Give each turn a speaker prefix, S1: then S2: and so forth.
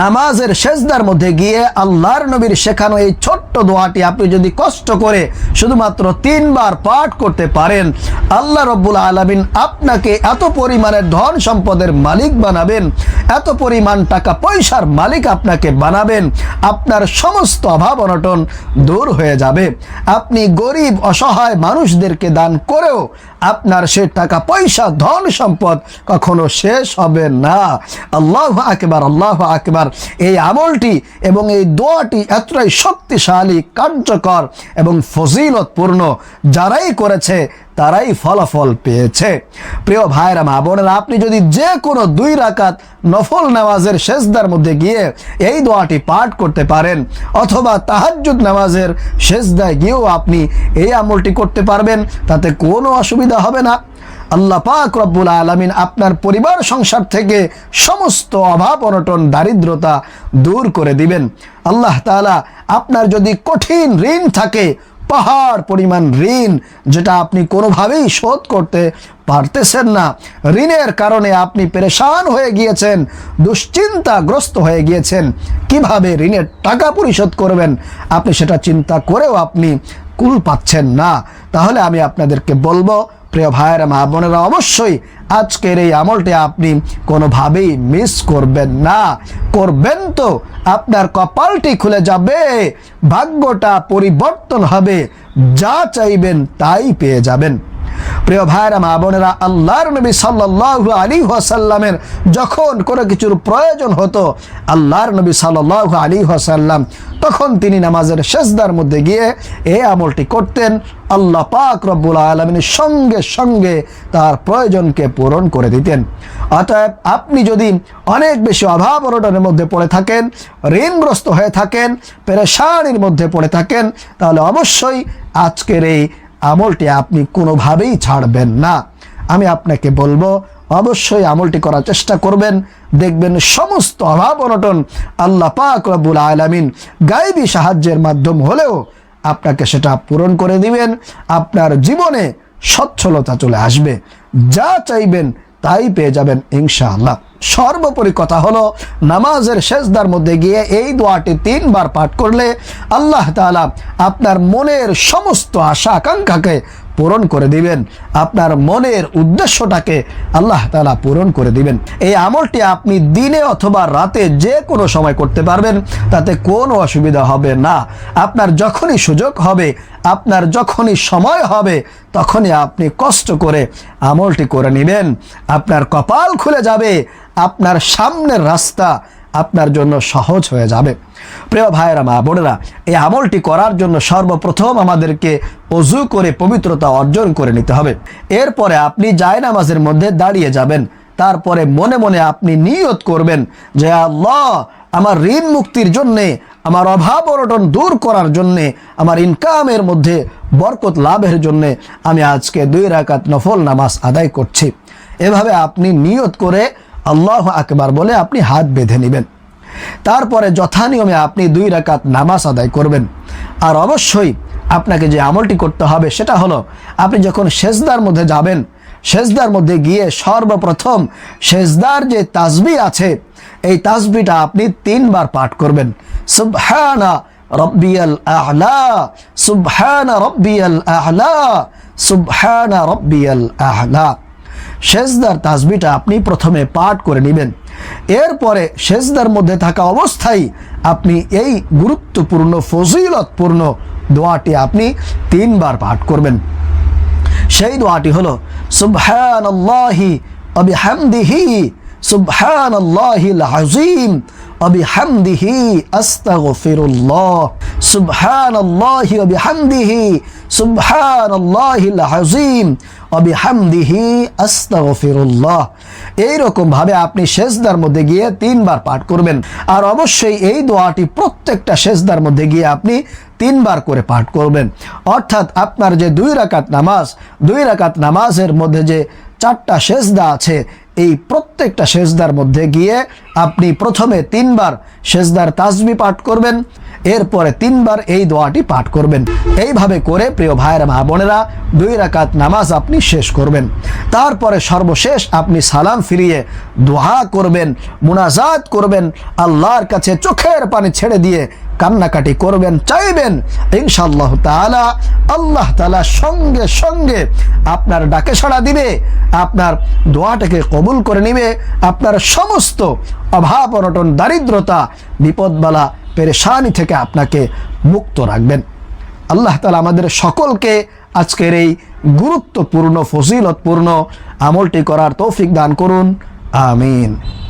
S1: নামাজের শেষদার মধ্যে গিয়ে আল্লাহর নবীর শেখানো এই ছোট্ট দোয়াটি আপনি যদি কষ্ট করে শুধুমাত্র তিনবার পাঠ করতে পারেন, আল্লাহ রব্বুল আলমিন আপনাকে এত পরিমাণের ধন সম্পদের মালিক বানাবেন, এত পরিমাণ টাকা পয়সার মালিক আপনাকে বানাবেন, আপনার সমস্ত অভাব অনটন দূর হয়ে যাবে। আপনি গরিব, অসহায় মানুষদেরকে দান করেও আপনার সে টাকা পয়সা, ধন সম্পদ কখনো শেষ হবে না। আল্লাহ আকবার আল্লাহ আকবার। এই আমলটি এবং এই দোয়াটি এতটাই শক্তিশালী কার্যকর এবং ফজিলতপূর্ণ যারাই করেছে তারাই ফলাফল পেয়েছে। প্রিয় ভাইরা মা বোনেরা, আপনি যদি যে কোনো দুই রাকাত নফল নামাজের শেষদার মধ্যে গিয়ে এই দোয়াটি পাঠ করতে পারেন, অথবা তাহাজ্জুদ নামাজের শেষদায় গিয়েও আপনি এই আমলটি করতে পারবেন, তাতে কোনো অসুবিধা হবে না। আল্লাহ পাক রব্বুল আলমিন আপনার পরিবার, সংসার থেকে সমস্ত অভাব, অনটন, দারিদ্রতা দূর করে দিবেন। আল্লাহ তাআলা আপনার যদি কঠিন ঋণ থাকে পাহাড় পরিমাণ ঋণ যেটা আপনি কোনোভাবেই শোধ করতে পারতেছেন না। ঋণের কারণে আপনি পেরেশান হয়ে গিয়েছেন, দুশ্চিন্তাগ্রস্ত হয়ে গিয়েছেন। কীভাবে ঋণের টাকা পরিশোধ করবেন? আপনি সেটা চিন্তা করেও আপনি কুল পাচ্ছেন না। তাহলে আমি আপনাদেরকে বলব প্রিয় ভাইয়েরা, মা বোনেরা, অবশ্যই আজকের এই আমলটি আপনি কোনোভাবেই মিস করবেন না। করবেন তো, আপনার কপালটি খুলে যাবে, ভাগ্যটা পরিবর্তন হবে, যা চাইবেন তাই পেয়ে যাবেন। প্রিয় ভাইরা, মা বোনেরা, আল্লাহর নবী সাল্লাল্লাহু আলী ওয়াসাল্লামের যখন কোনো কিছুর প্রয়োজন হতো, আল্লাহর নবী সাল্লাল্লাহু আলী ওয়াসাল্লাম তখন তিনি নামাজের শেষদার মধ্যে গিয়ে এই আমলটি করতেন। আল্লাহ পাক রব্বুল আলমিনের সঙ্গে সঙ্গে তার প্রয়োজনকে পূরণ করে দিতেন। অতএব আপনি যদি অনেক বেশি অভাব অনটনের মধ্যে পড়ে থাকেন, ঋণগ্রস্ত হয়ে থাকেন, পেরেশানির মধ্যে পড়ে থাকেন, তাহলে অবশ্যই আজকের এই আমলটি আপনি কোনোভাবেই ছাড়বেন না। আমি আপনাকে বলব, অবশ্যই আমলটি করার চেষ্টা করবেন। দেখবেন সমস্ত অভাব অনটন আল্লাহ পাক রব্বুল আলামিন গাইবী সাহায্যের মাধ্যম হলেও আপনাকে সেটা পূরণ করে দিবেন। আপনার জীবনে সচ্ছলতা চলে আসবে। যা চাইবেন তাই পেয়ে যাবেন ইনশাআল্লাহ। সর্বোপরি কথা হলো, নামাজের শেষদার মধ্যে গিয়ে এই দোয়াটি তিনবার পাঠ করলে আল্লাহ তালা আপনার মনের সমস্ত আশা আকাঙ্ক্ষাকে পূরণ করে দিবেন। আপনার মনের উদ্দেশ্যটাকে আল্লাহ তালা পূরণ করে দিবেন। এই আমলটি আপনি দিনে অথবা রাতে যে কোনো সময় করতে পারবেন, তাতে কোনো অসুবিধা হবে না। আপনার যখনই সুযোগ হবে, আপনার যখনই সময় হবে, তখনই আপনি কষ্ট করে আমলটি করে নেবেন। আপনার কপাল খুলে যাবে, আপনার সামনের রাস্তা আপনার জন্য সহজ হয়ে যাবে। প্রিয় ভাইয়েরা, মা বোনেরা, এই আমলটি করার জন্য সর্বপ্রথম আমাদেরকে অজু করে পবিত্রতা অর্জন করে নিতে হবে। এরপরে আপনি জায়নামাজের মধ্যে দাঁড়িয়ে যাবেন। তারপরে মনে মনে আপনি নিয়ত করবেন যে, আল্লাহ, আমার ঋণ মুক্তির জন্যে, আমার অভাব অনটন দূর করার জন্যে, আমার ইনকামের মধ্যে বরকত লাভের জন্যে আমি আজকে দুই রাকাত নফল নামাজ আদায় করছি। এভাবে আপনি নিয়ত করে আল্লাহ আকবার বলে আপনি হাত বেঁধে নেবেন। তারপরে যথানিয়মে আপনি দুই রাকাত নামাজ আদায় করবেন। আর অবশ্যই আপনাকে যে আমলটি করতে হবে সেটা হলো, আপনি যখন সেজদার মধ্যে যাবেন, সেজদার মধ্যে গিয়ে সর্বপ্রথম সেজদার যে তাজবি আছে, এই তাজবিটা আপনি তিনবার পাঠ করবেন। সুবহানা রব্বিয়াল আহলা সুবহানা রব্বিয়াল আহলা সুবহানা রব্বিয়াল আহলা সেজদার তাজবিটা আপনি প্রথমে পাঠ করে নেবেন। এরপরে সেজদার মধ্যে থাকা অবস্থায় আপনি এই গুরুত্বপূর্ণ, ফজিলতপূর্ণ দোয়াটি আপনি তিনবার পাঠ করবেন। সেই দোয়াটি হলো, সুবহানাল্লাহি ওয়া বিহামদিহি, সুবহানাল্লাহিল সুবহান আল্লাহিল আজিম অবিহামদিহি আস্তাগফিরুল্লাহ সুবহান আল্লাহি অবিহামদিহি সুবহান আল্লাহিল আজিম অবিহামদিহি আস্তাগফিরুল্লাহ। এইরকম ভাবে আপনি সেজদার মধ্যে গিয়ে তিনবার পাঠ করবেন। আর অবশ্যই এই দোয়াটি প্রত্যেকটা সেজদার মধ্যে গিয়ে আপনি তিনবার করে পাঠ করবেন। অর্থাৎ আপনার যে দুই রাকাত নামাজ, দুই রাকাত নামাজের মধ্যে যে চারটা সেজদা আছে এই প্রত্যেকটা সেজদার মধ্যে গিয়ে আপনি প্রথমে তিনবার সেজদার তাজবি পাঠ করবেন। এরপরে তিনবার এই দোয়াটি পাঠ করবেন। এইভাবে করে প্রিয় ভাইয়েরা মা বোনেরা দুই রাকাত নামাজ আপনি শেষ করবেন। তারপরে সর্বশেষ আপনি সালাম ফিরিয়ে দোহা করবেন, মুনাজাত করবেন, আল্লাহর কাছে চোখের পানি ছেড়ে দিয়ে কান্নাকাটি করবেন, চাইবেন। ইনশাআল্লাহ তাআলা আল্লাহ তালা সঙ্গে সঙ্গে আপনার ডাকে সাড়া দিবে, আপনার দোয়াটাকে কবুল করে নিবে, আপনার সমস্ত অভাব অনটন, দারিদ্রতা, বিপদবালা পেরেশানি থেকে আপনাকে মুক্ত রাখবেন। আল্লাহ তালা আমাদের সকলকে আজকের এই গুরুত্বপূর্ণ, ফজিলতপূর্ণ আমলটি করার তৌফিক দান করুন। আমিন।